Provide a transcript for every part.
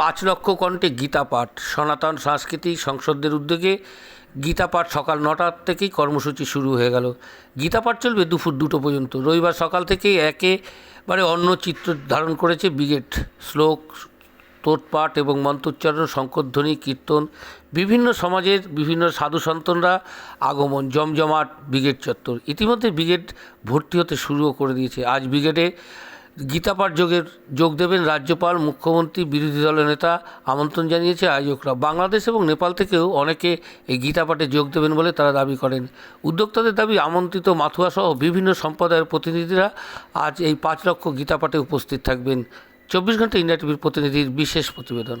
পাঁচ লক্ষ কণ্ঠে গীতা পাঠ। সনাতন সাংস্কৃতিক সংসদের উদ্যোগে গীতা পাঠ সকাল নটার থেকেই কর্মসূচি শুরু হয়ে গেল। গীতা পাঠ চলবে দুপুর দুটো পর্যন্ত। রবিবার সকাল থেকেই একেবারে অন্য চিত্র ধারণ করেছে ব্রিগেড। শ্লোক তোটপাঠ এবং মন্ত্রোচ্চারণ শঙ্করধ্বনি কীর্তন, বিভিন্ন সমাজের বিভিন্ন সাধু সন্তনরা আগমন, জমজমাট ব্রিগেড চত্বর। ইতিমধ্যে ব্রিগেড ভর্তি হতে শুরুও করে দিয়েছে। আজ ব্রিগেডে গীতাপাঠ যোগের যোগ দেবেন রাজ্যপাল, মুখ্যমন্ত্রী, বিরোধী দলের নেতা আমন্ত্রণ জানিয়েছে আয়োজকরা। বাংলাদেশ এবং নেপাল থেকেও অনেকে এই গীতাপাঠে যোগ দেবেন বলে তারা দাবি করেন। উদ্যোক্তাদের দাবি, আমন্ত্রিত মাথুয়া সহ বিভিন্ন সম্প্রদায়ের প্রতিনিধিরা আজ এই পাঁচ লক্ষ গীতাপাঠে উপস্থিত থাকবেন। চব্বিশ ঘণ্টা ইন্ডিয়া টিভির প্রতিনিধির বিশেষ প্রতিবেদন।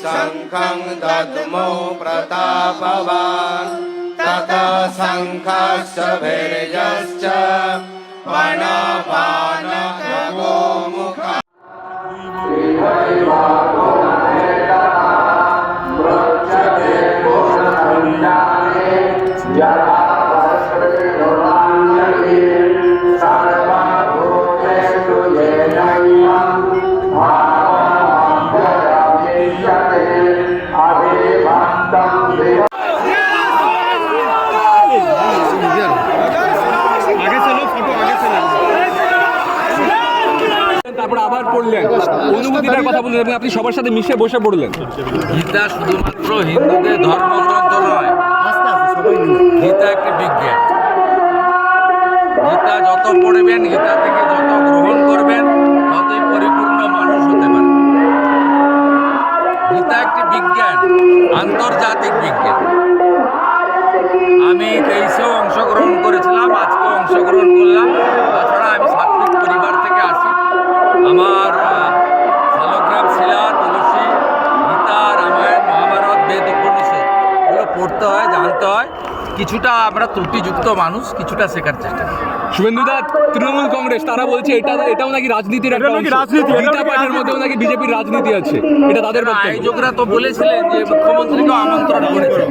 शङ्खं दद्मो प्रतापवान् तदा शङ्खश्च वीर्यश्च वनपानगोमुखा Yeah. তারপর আবার পড়লেন। অনুভূতিটার কথা বললেন এবং আপনি সবার সাথে মিশে বসে পড়লেন। গীতা শুধুমাত্র হিন্দুদের ধর্মগ্রন্থ নয়, গীতা একটি বিজ্ঞান। গীতা যত পড়বেন, গীতা থেকে যত গ্রহণ করবেন, ততই পরিপূর্ণ মানুষ হতে পারবেন। গীতা একটি বিজ্ঞান, আন্তর্জাতিক বিজ্ঞান। আমি তেইশেও অংশগ্রহণ করেছিলাম, আজকেও অংশগ্রহণ করলাম। পড়তে হয় জানতে হয় কিছুটা আমরা ত্রুটিযুক্ত মানুষ কিছুটা শেখার চেষ্টা করি। শুভেন্দুদা তৃণমূল কংগ্রেস তারা বলছে এটা এটাও নাকি রাজনীতির একটা গীতা পাঠের মধ্যেও নাকি বিজেপির রাজনীতি আছে এটা তাদের বক্তব্য। আয়োজকরা তো বলেছিলেন যে মুখ্যমন্ত্রীকে আমন্ত্রণ করেছে।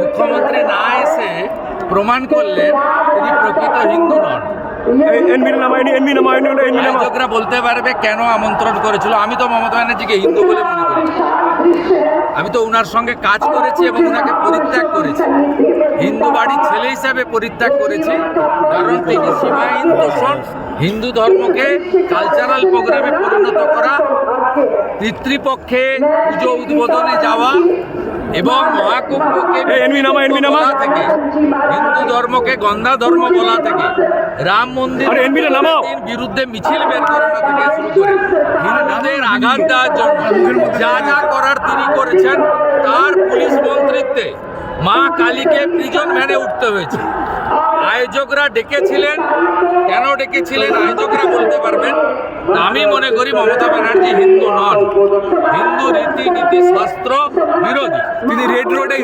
মুখ্যমন্ত্রী না এসে প্রমাণ করলেন তিনি প্রকৃত হিন্দু নন। আয়োজকরা বলতে পারবে কেন আমন্ত্রণ করেছিল? আমি তো মমতা ব্যানার্জিকে হিন্দু বলে মনে করি। আমি তো ওনার সঙ্গে কাজ করেছি এবং ওনাকে পরিত্যাগ করেছি। হিন্দু বাড়ির ছেলে হিসাবে পরিত্যাগ করেছি। কারণ তিনি সীমাহীন দূষণ হিন্দু ধর্মকে কালচারাল প্রোগ্রামে পরিণত করা পিতৃপক্ষে পুজো উদ্বোধনে যাওয়া এবং মহাকুম্ভকে থেকে হিন্দু ধর্মকে গন্ধা ধর্ম বলা থেকে রাম মন্দির বিরুদ্ধে মিছিল বের করানো থেকে শুরু করে হিন্দুদের আঘাত দেওয়ার জন্য যা যা করার তিনি করেছেন তার পুলিশ মন্ত্রিত্বে মা কালীকে প্রিজন ভ্যানে উঠতে হয়েছে। আয়োজকরা ডেকেছিলেন। কেন ডেকেছিলেন? আয়োজকরা বলতে পারবেন, আমি মনে করি মমতা ব্যানার্জি হিন্দু নন। হিন্দু রীতিনীতি, শাস্ত্র বিরোধী। তিনি রেড রোডে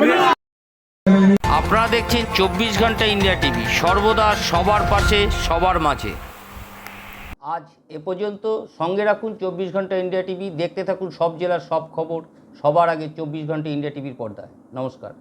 আপনারা দেখছেন চব্বিশ ঘণ্টা ইন্ডিয়া টিভি, সর্বদা সবার পাশে, সবার মাঝে। আজ এ পর্যন্ত সঙ্গে রাখুন চব্বিশ ঘণ্টা ইন্ডিয়া টিভি, দেখতে থাকুন সব জেলার সব খবর, সবার আগে চব্বিশ ঘণ্টা ইন্ডিয়া টিভির পর্দায়। নমস্কার।